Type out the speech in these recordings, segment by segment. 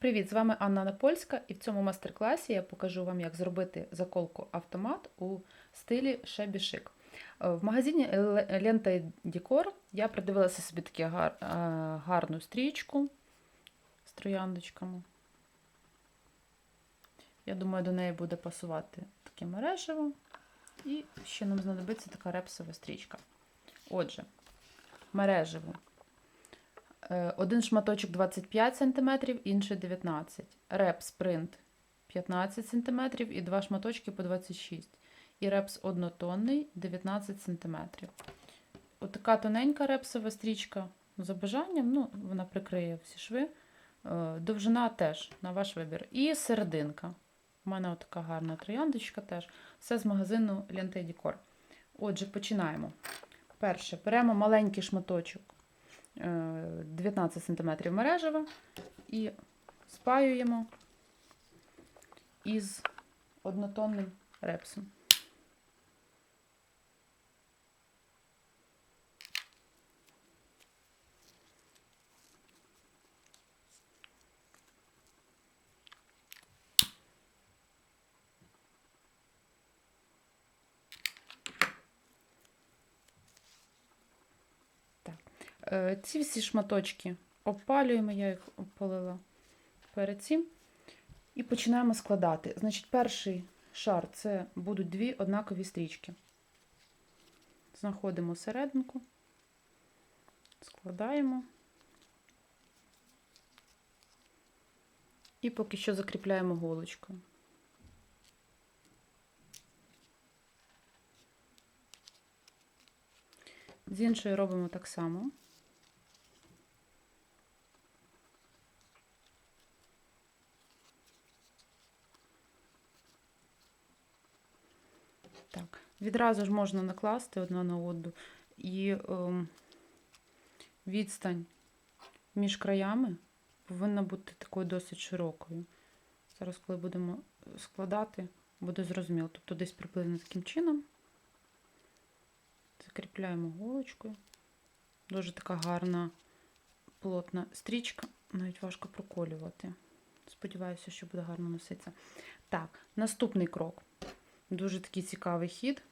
Привіт, з вами Анна Напольська, і в цьому майстер-класі я покажу вам, як зробити заколку автомат у стилі. Е, В магазині Лента Декор я придивилася собі таку е, гарну стрічку з трояндочками. Я думаю, до неї буде пасувати таке мережево. І ще нам знадобиться така репсова стрічка. Отже, мережево. Один шматочок 25 см, інший 19 Репс принт 15 см і два шматочки по 26 І репс однотонний 19 см. Отака тоненька репсова стрічка за бажанням, ну, вона прикриє всі шви. Е, Довжина теж на ваш вибір. І серединка. У мене така гарна трояндочка теж. Все з магазину Лента Дікор. Отже, починаємо. Перше, беремо маленький шматочок 19 см мережева і спаюємо із однотонним репсом. Е, Ці всі шматочки обпалюємо, я їх обпалила перед цим. І починаємо складати. Значить, перший шар це будуть дві однакові стрічки. Знаходимо серединку, складаємо. І поки що закріпляємо голочкою. З іншої робимо так само. Так, відразу ж можна накласти одна на одну, і ем, відстань між краями повинна бути такою досить широкою. Зараз, коли будемо складати, буде зрозуміло. Тобто десь приблизно таким чином закріпляємо голочкою. Дуже така гарна, плотна стрічка, навіть важко проколювати. Сподіваюся, що буде гарно носитися. Так, наступний крок. Дуже такий цікавий хід.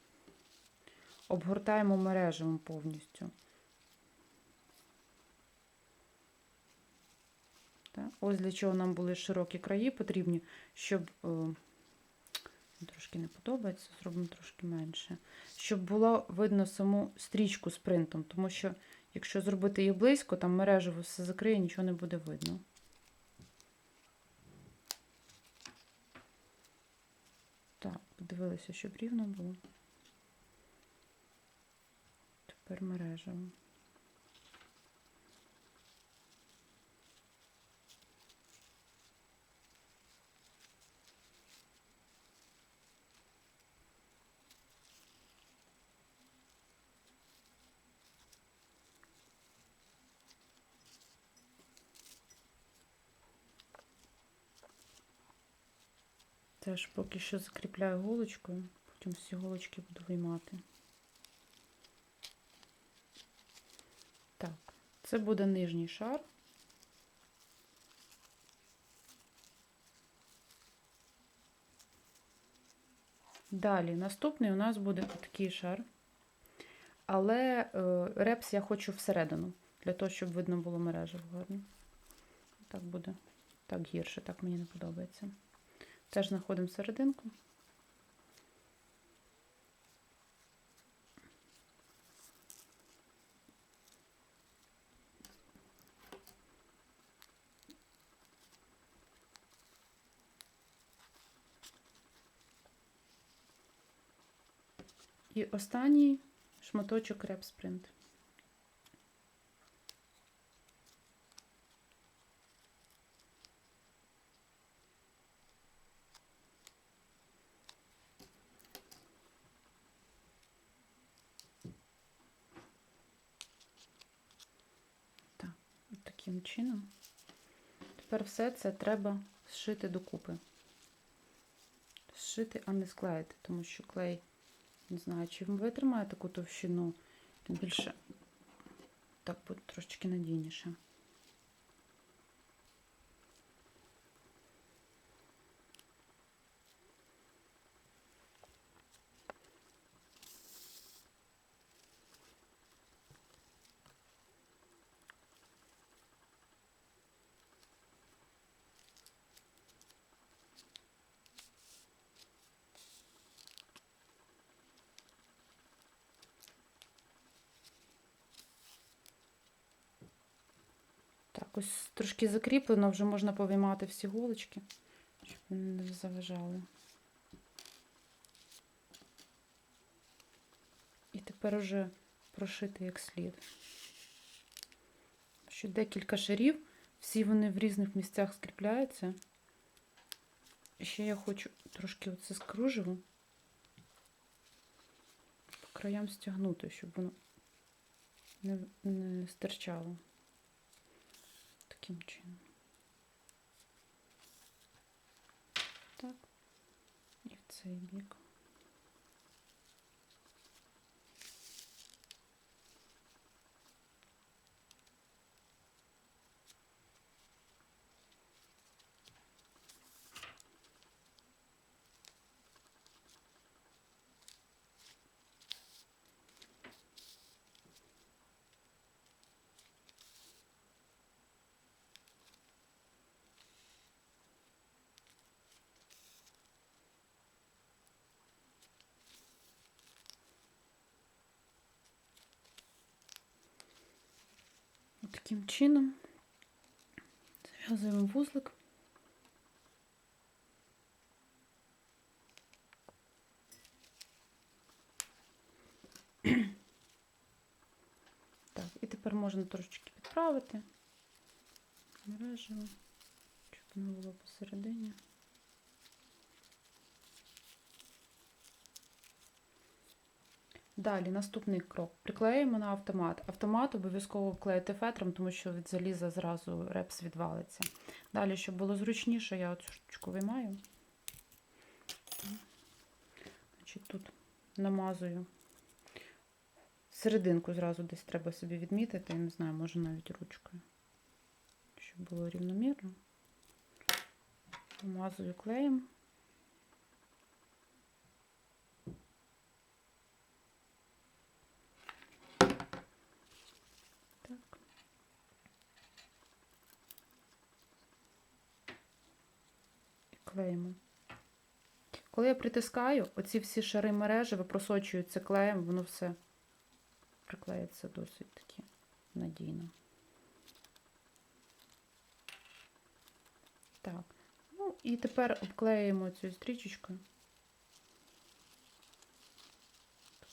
Обгортаємо мережевим повністю. Ось для чого нам були широкі краї потрібні, щоб о, трошки не подобається, зробимо трошки менше. Щоб було видно саму стрічку з принтом, тому що, якщо зробити її близько, там мережево все закриє, нічого не буде видно. Так, подивилися, щоб рівно було. Тепер мережево. Теж поки що закріпляю голочкою, потім всі голочки буду виймати. Так, це буде нижній шар. Далі, наступний у нас буде такий шар. Але е, репс я хочу всередину, для того, щоб видно було мережу гарно. Так буде так гірше, так мені не подобається. Теж знаходимо серединку. І останній шматочок реп-спринт. Так, от таким чином. Тепер все це треба зшити докупи. Зшити, а не склеїти, тому що клей, не знаю, чи витримає таку товщину, тим більше так буде трошечки надійніше. Так, ось трошки закріплено, вже можна повиймати всі голочки, щоб не заважали. І тепер уже прошити як слід. Ще декілька шарів, всі вони в різних місцях скріпляються. Ще я хочу трошки оце з кружеву по краям стягнути, щоб воно не, не стирчало таким чином. Так. І в цей бік. Таким чином зав'язуємо вузлик. І тепер можна трошечки підправити мережево, щоб воно було посередині. Далі наступний крок. Приклеїмо на автомат. Автомат обов'язково вклеїти фетром, тому що від заліза зразу репс відвалиться. Далі, щоб було зручніше, я оцю штучку виймаю. Значить, Тут намазую. Серединку зразу десь треба собі відмітити, я не знаю, може навіть ручкою, щоб було рівномірно. Намазую клеєм. І. Коли я притискаю, оці всі шари мережі просочуються клеєм, воно все приклеїться досить таки надійно. Так. Ну і тепер обклеюємо цю стрічечкою.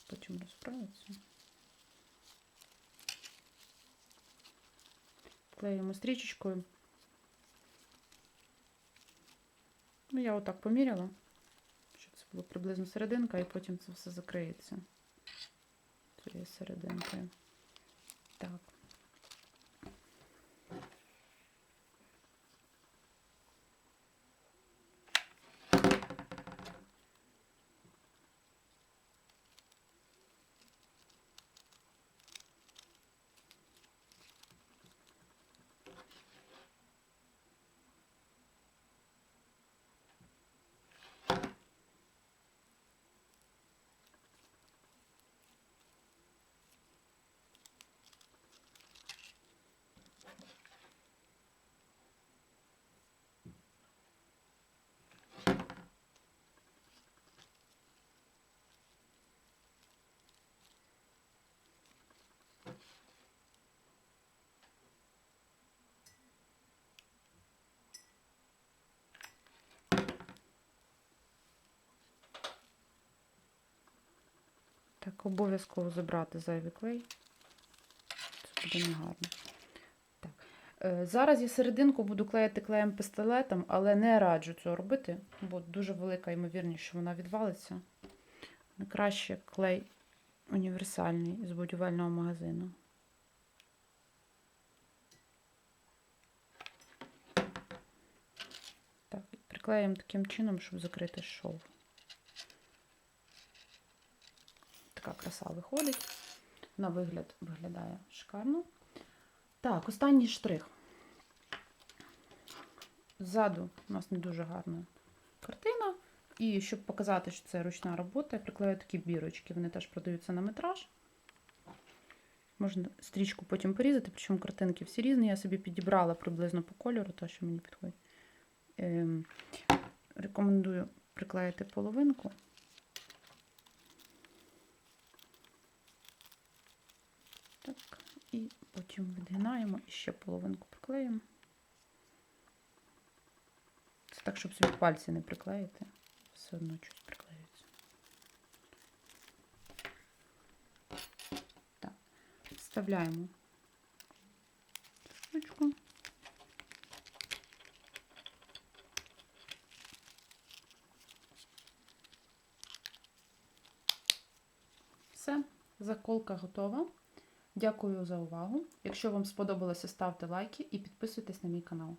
Потім розправиться. Клеїмо стрічечкою. Ну, я отак поміряла, щоб це було приблизно серединка, і потім це все закриється цією серединкою. Так. Так, обов'язково забрати зайвий клей. Це буде негарно. Так. Е, Зараз я серединку буду клеїти клеєм пістолетом, але не раджу цього робити, бо дуже велика ймовірність, що вона відвалиться. Найкраще клей універсальний з будівельного магазину. Так, приклеїмо таким чином, щоб закрити шов. Така краса виходить. На вигляд виглядає шикарно. Так, останній штрих. Ззаду у нас не дуже гарна картина. І щоб показати, що це ручна робота, я приклею такі бірочки. Вони теж продаються на метраж. Можна стрічку потім порізати, причому картинки всі різні. Я собі підібрала приблизно по кольору, то, що мені підходить. Ем, рекомендую приклеїти половинку. Так, І потім відгинаємо і ще половинку приклеїмо. Це так, щоб собі пальці не приклеїти. Все одно щось приклеюється. Так, вставляємо штучку. Все, заколка готова. Дякую за увагу. Якщо вам сподобалося, ставте лайки і підписуйтесь на мій канал.